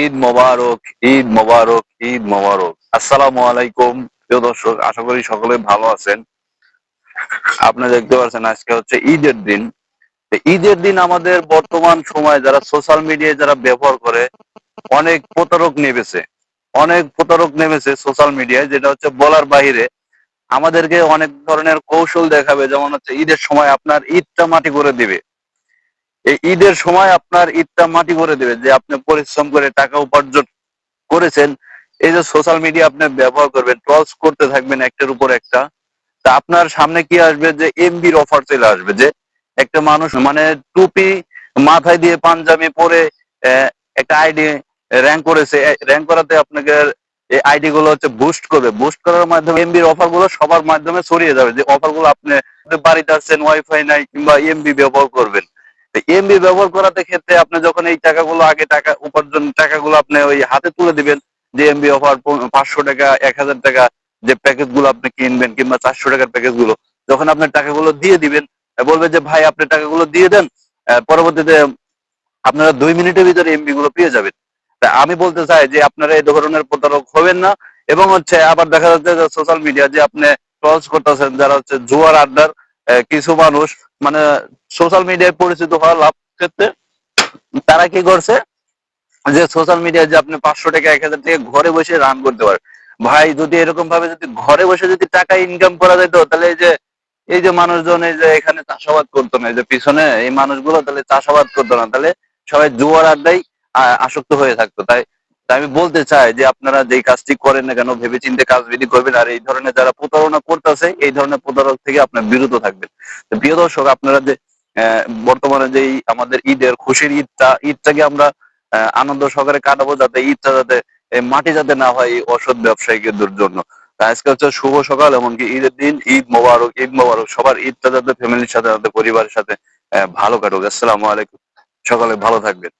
ঈদ মোবারক ঈদ মোবারক ঈদ মোবারক। আসসালামু আলাইকুম। প্রিয় দর্শক, আশা করি সকলে ভালো আছেন। আপনি দেখতে পাচ্ছেন আজকে হচ্ছে ঈদের দিন। ঈদের দিন আমাদের বর্তমান সময় যারা সোশ্যাল মিডিয়ায় যারা ব্যবহার করে, অনেক প্রতারক নেমেছে। অনেক প্রতারক নেমেছে সোশ্যাল মিডিয়ায়, যেটা হচ্ছে বলার বাহিরে। আমাদেরকে অনেক ধরনের কৌশল দেখাবে, যেমন হচ্ছে ঈদের সময় আপনার ঈদটা মাটি করে দিবে। এই ঈদের সময় আপনার ঈদটা মাটি করে দেবে যে আপনি পরিশ্রম করে টাকা উপার্জন করেছেন। এই যে সোশ্যাল মিডিয়া আপনি ব্যবহার করবেন ট্রলস করতে থাকবেন একটার উপর একটা। তা আপনার সামনে কি আসবে যে এমবির অফার চলে আসবে যে একটা মানুষ মানে টুপি মাথায় দিয়ে পাঞ্জাবি পরে একটা আইডি র্যাঙ্ক করেছে। র্যাঙ্ক করাতে আপনাকে এই আইডি গুলো হচ্ছে বুস্ট করবে। বুস্ট করার মাধ্যমে এমবির অফারগুলো সবার মাধ্যমে ছড়িয়ে যাবে। যে অফারগুলো আপনি বাড়িতে আসছেন ওয়াইফাই নাই কিংবা এমবি ব্যবহার করবেন। এমবি ব্যবহার করাতে ক্ষেত্রে আপনি যখন এই টাকাগুলো আগে টাকা উপার্জন, টাকাগুলো আপনি ওই হাতে তুলে দিবেন, যে এমবি অফার পাঁচশো টাকা, এক হাজার টাকা যে প্যাকেজগুলো আপনি কিনবেন কিংবা চারশো টাকার প্যাকেজগুলো, যখন আপনি টাকাগুলো দিয়ে দিবেন বলবে যে, ভাই, আপনি টাকাগুলো দিয়ে দেন পরবর্তীতে আপনারা দুই মিনিটের ভিতরে এমবি গুলো পেয়ে যাবেন। আমি বলতে চাই যে, আপনারা এই ধরনের প্রতারক হবেন না, এবং হচ্ছে আবার দেখা যাচ্ছে যে সোশ্যাল মিডিয়া যে আপনি ট্রলস করতেছেন, যারা হচ্ছে জুয়ার আড্ডার কিছু মানুষ মানে সোশ্যাল মিডিয়ায় পরিচিত হওয়ার লাভ ক্ষেত্রে তারা কি করছে? যে সোশ্যাল মিডিয়ায় যে আপনি পাঁচশো টাকা, এক হাজার টাকা ঘরে বসে রান করতে পারেন ভাই, যদি এরকম ভাবে যদি ঘরে বসে যদি টাকা ইনকাম করা যেত, তাহলে এই যে এই যে মানুষজন, এই যে এখানে চাষাবাদ করতো না, এই যে পিছনে এই মানুষগুলো তাহলে চাষাবাদ করতো না, তাহলে সবাই জুয়ার আড্ডায় আসক্ত হয়ে থাকতো। তাই আমি বলতে চাই যে আপনারা যেই কাজটি করেন না কেন ভেবে চিন্তে কাজ বিধি করবেন আর এই ধরনের যারা প্রতারণা করতেছে, এই ধরনের প্রতারক থেকে আপনার বিরত থাকবেন। প্রিয় দর্শক, আপনারা যে বর্তমানে যে আমাদের ঈদের খুশির ঈদটা, ঈদটাকে আমরা আনন্দ সহকারে কাটাবো যাতে ঈদটা যাতে মাটি যাতে না হয় এই অসৎ ব্যবসায়ীদের জন্য। আজকে হচ্ছে শুভ সকাল, এমনকি ঈদের দিন ঈদ মোবারক ঈদ মোবারক, সবার ঈদটা যাতে ফ্যামিলির সাথে যাতে পরিবারের সাথে ভালো কাটুক। আসসালামু আলাইকুম। সকালে ভালো থাকবেন।